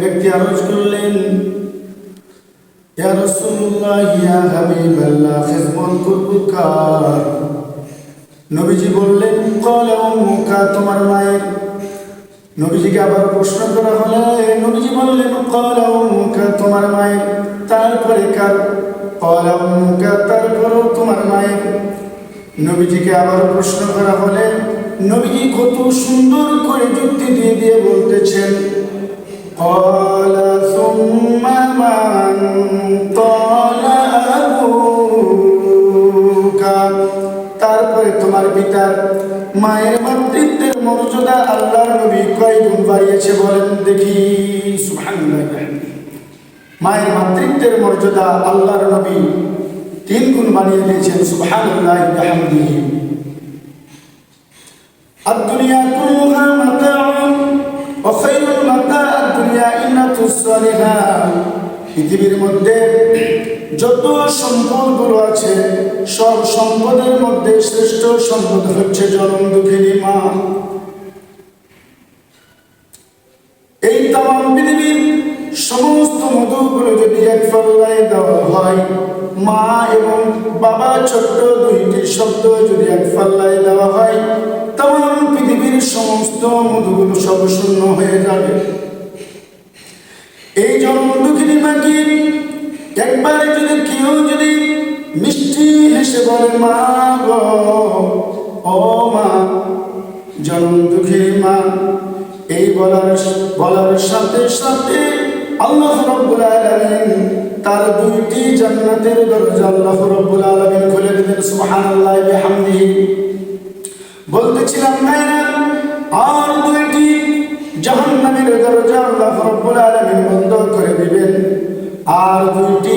ব্যক্তি আরজ করলেন নবীজিকে আবার প্রশ্ন করা বললেন তোমার মায়ের। তারপরে কার? তারপরেও তোমার মায়ের। নবীজিকে আবার প্রশ্ন করা হলে, নবীজি কত সুন্দর করে যুক্তি তারপরে তোমার পিতার মায়ের মাতৃত্বের মর্যাদা আল্লাহর নবী কয় গুণ বাড়িয়েছে বলেন দেখি সুবহানাল্লাহ মায়ের মাতৃত্বের মর্যাদা আল্লাহর নবী তিন গুণ বানিয়ে দিয়েছেন সুবহানাল্লাহ বিহামদিহি الدنيا كلها متاع وخير المتاع الدنيا إنة الصالحات পৃথিবীর মধ্যে যত সম্পদগুলো আছে সব সম্পদের মধ্যে শ্রেষ্ঠ সম্পদ হচ্ছে জনম দুঃখিনী মা এই তাম পৃথিবীর সমস্ত মধুগুলো যদি এক পাল্লায় দেওয়া হয়, মা এবং বাবা ছোট্ট দুইটি শব্দ যদি এক পাল্লায় দেওয়া হয় তাম পৃথিবীর সমস্ত মধুগুলো সব শূন্য হয়ে যাবে। এই জন্ম দুঃখিনী মাকে একবার যদি কেউ যদি মিষ্টি হেসে বলে মা গো, ও মা, জন্ম দুঃখিনী মা। এই বলার বলার সাথে সাথে আল্লাহ রব্বুল আলামিন তার দুইটি জান্নাতের দরজা আল্লাহ রব্বুল আলামিন খুলে দিলেন, সুবহানাল্লাহ বিহামদিহি। বলতেছিলাম নাইরা আর দুইটি জাহান্নামের দরজা আল্লাহ রব্বুল আলামিন বন্ধ করে দিবেন। আর দুইটি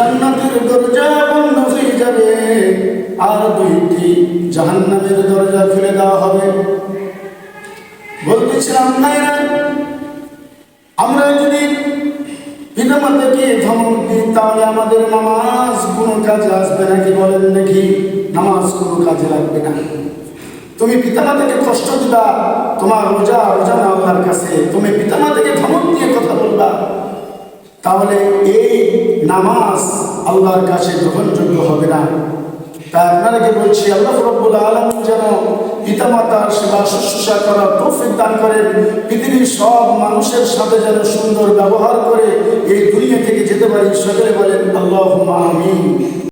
জান্নাতের দরজা বন্ধ হয়ে যাবে। আর দুইটি জাহান্নামের দরজা খুলে দেওয়া হবে। বলতেছিলাম নাইরা আমরা যদি পিতামাতাকে ধমক দিই, তাহলে আমাদের নামাজ কোনো কাজে আসবে নাকি বলেন দেখি নামাজ কোনো কাজে লাগবে না। তুমি পিতামাতাকে কষ্ট দিবা, তোমার রোজা রোজা না আল্লাহর কাছে। তুমি পিতামাতাকে ধমক দিয়ে কথা বলবা। তাহলে এই নামাজ আল্লাহর কাছে গ্রহণযোগ্য হবে না। তাই আপনাদেরকে বলছি, আল্লাহ রব্বুল আলম যেন পিতামাতার সেবা, শুশ্রূষা করার তৌফিক দান করেন। পৃথিবীর সব মানুষের সাথে যেন সুন্দর ব্যবহার করে এই দুনিয়া থেকে যেতে পারি, সকলে বলেন আল্লাহ আমিন।